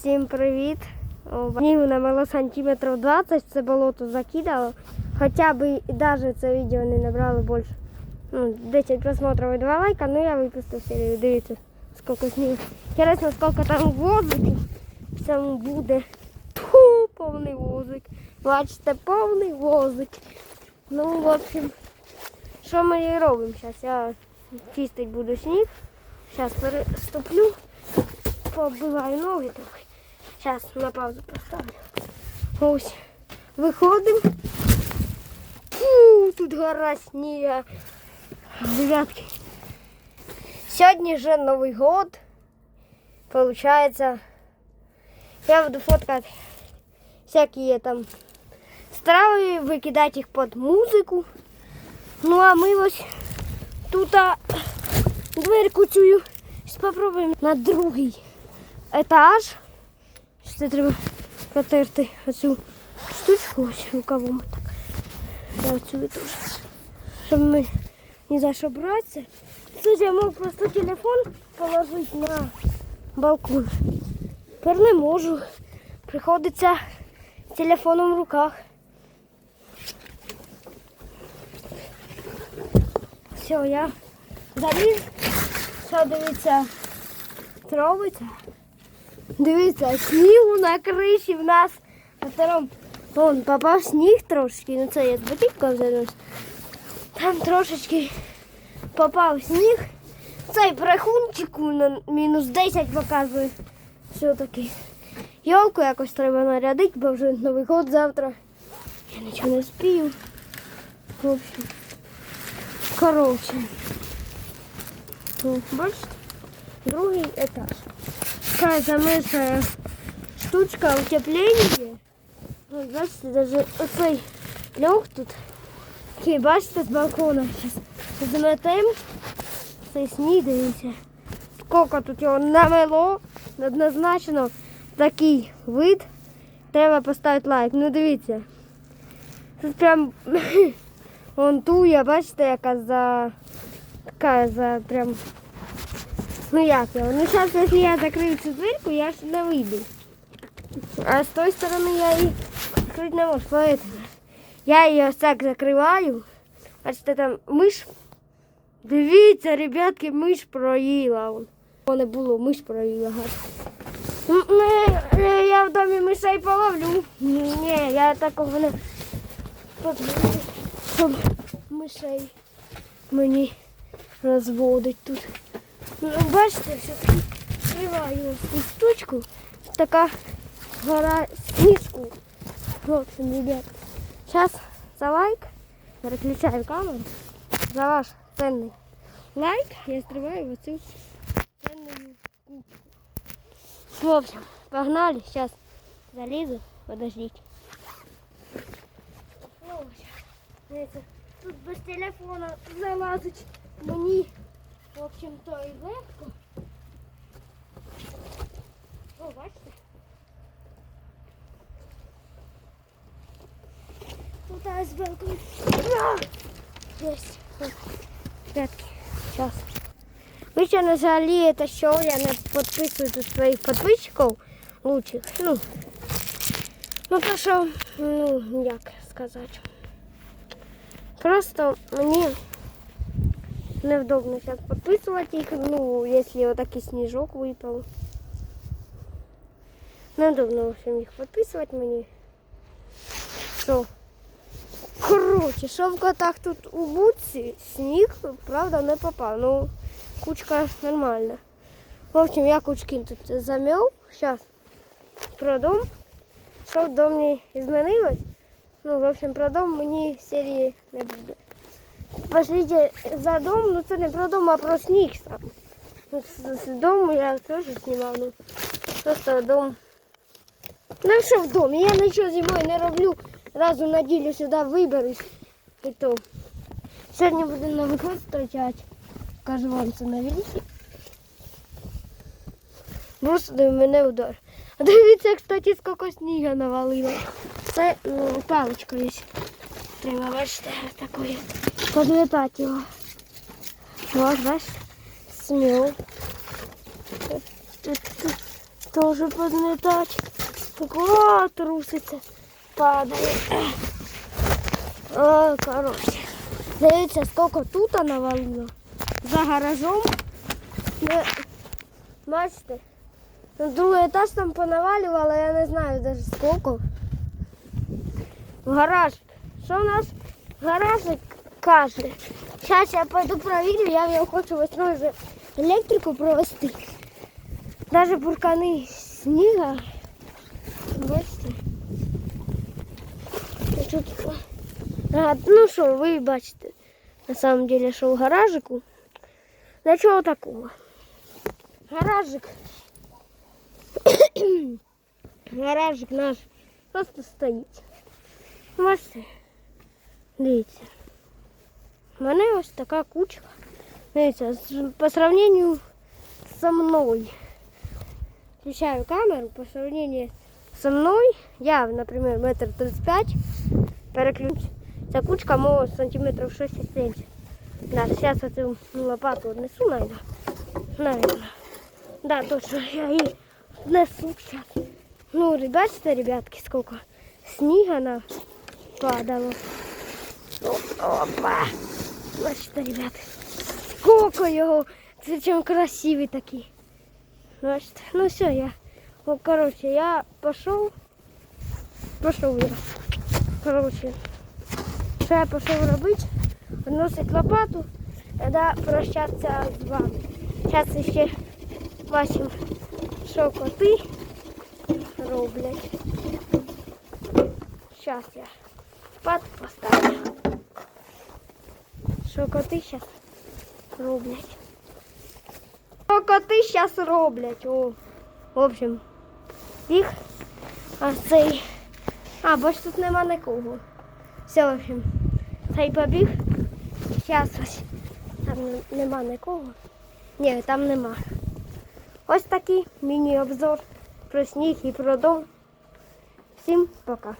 Всім привіт! Снігу намало сантиметрів 20, це болото закидало. Хоча б навіть це відео не набрало більше. Ну, 10 просмотрів і 2 лайка, ну я випустив серію. Дивіться, скільки снігу. Інтересно, скільки там возиків цьому буде. Ту, повний возик. Бачите, повний возик. Ну, в общем, що ми і робимо зараз? Я чистить буду сніг. Зараз переступлю, побиваю ноги трохи. Зараз на паузу поставлю. Ось. Виходимо. Фу, тут гора сніга. Девятки. Сьогодні вже Новий год. Получается, я буду фоткать всякие там страви, викидати їх під музику. Ну а ми ось тут а, дверку цю спробуємо на другий етаж. Це треба протерти оцю штучку ось рукавом так. Оцю теж. Щоб ми не за що братися. Тут я мог просто телефон положити на балкон. Тепер не можу. Приходиться телефоном в руках. Все, я заліз. Що дивіться, робиться. Дивіться, снігу на криші в нас на втором. Вон, попав сніг трошки, ну це я з ботинком занес. Там трошечки попав сніг. Цей брехунчику на мінус 10 показує. Все-таки. Йолку якось треба нарядити, бо вже Новий год завтра. Я нічого не спію. В общем. Коротше. Ну, Бачите? Другий етаж. Така замиша штучка утеплення. Ну, бачите, даже оцей льох тут. Такий, бачите, з балкона. Зараз заметемо. Цей сніг, дивіться. Тут його намело. Однозначно такий вид. Треба поставити лайк. Ну дивіться. Тут прям вон туя, бачите, яка за така за прям. Ну як його? Ну зараз, якщо я закрию цю дверку, я ж не вийду. А з тої сторони я її відкрити не можу. Поэтому я її ось так закриваю. Бачите, там миш. Дивіться, ребятки, миш проїла. О, не було, миш проїла. Не, не, я в домі мишей половлю. Ні, я такого не мишей мені розводить тут. Ну, бачите, ось цю штучку. Така гора снізку. В ребят, сейчас за лайк, переключаю камеру, за ваш ценний лайк я стриваю в оцю ценную кучку. В общем, погнали, сейчас залезу, подождите. Тут без телефона залазить мені, в общем, то і легко. О, бачите? Тут ось балкон. Есть. Вот. Сейчас. Вы что, не жалеете, що я не підписую тут своїх підписчиків лучших? Ну, ну то що, ну, як сказати. Просто мені невдобно зараз підписувати їх, ну, якщо отакий сніжок випав. Неудобно, в общем, їх підписувати мені. Що? Коротше, що в котах тут у будці сніг, правда, не попав. Ну, кучка нормальна. В общем, я кучки тут замів. Зараз про дом. Що в домі змінилось? Ну, в общем, про дом мені серії не буде. Пошліть за дом, ну це не про дом, а про сніг. Ну, з, з дому я теж знімав, ну просто дом. Ну що в домі? Я нічого зимою не роблю. Раз у неділю сюди виберусь. І то. Сьогодні буду на виход зустрічати. Кажу вам це на великі. Просто до мене удар. А дивіться, кстати, скільки сніга навалило. Це ну, паличка є. Треба, бачите, такою. Ось, бачите, смів. Тут, тут, тут Тоже подметать. О, труситься. Падає. О, коротше. Дивіться, скільки тут навалило. За гаражом. Де- Бачите? На другий етаж там понавалювало, я не знаю навіть скільки. В гараж. Що у нас гаражик каже? Зараз я пойду провірю, я в нього хочу весною вже електрику провести. Даже буркани сніга. Бачите? І Тут... А, ну що, ви бачите, на самом деле, що в гаражику. Нічого такого. Гаражик. Гаражик наш просто стоїть. Бачите? Дивіться. У мене ось така кучка. Дивіться, з- по сравнению со мною. Включаю камеру по сравнению со мной. Я, например, метр тридцать пять. Переключ. Ця кучка мого сантиметрів 6-7. Да, сейчас эту лопату отнесу, наверное. Наверное. Да, точно, я її несу сейчас. Ну, ви бачите, ребятки, сколько сніга на падало. О, Опа! Бачите, ребята, сколько його. Це чим красивий такий. Бачите, ну все, я. Ну, короче, я пошел. Пошел я. Короче, що я пішов робити? Вносить лопату, тоді прощатися з вами. Зараз ще бачимо, що коти роблять. Зараз я спати поставлю. Що коти зараз роблять. Що коти зараз роблять? О, в общем, їх, а цей. А, бо ж тут нема нікого. Все, в общем, цей побіг. Зараз ось. Там нема нікого. Ні, там нема. Ось такий міні-обзор про сніг і про дом. Всім пока.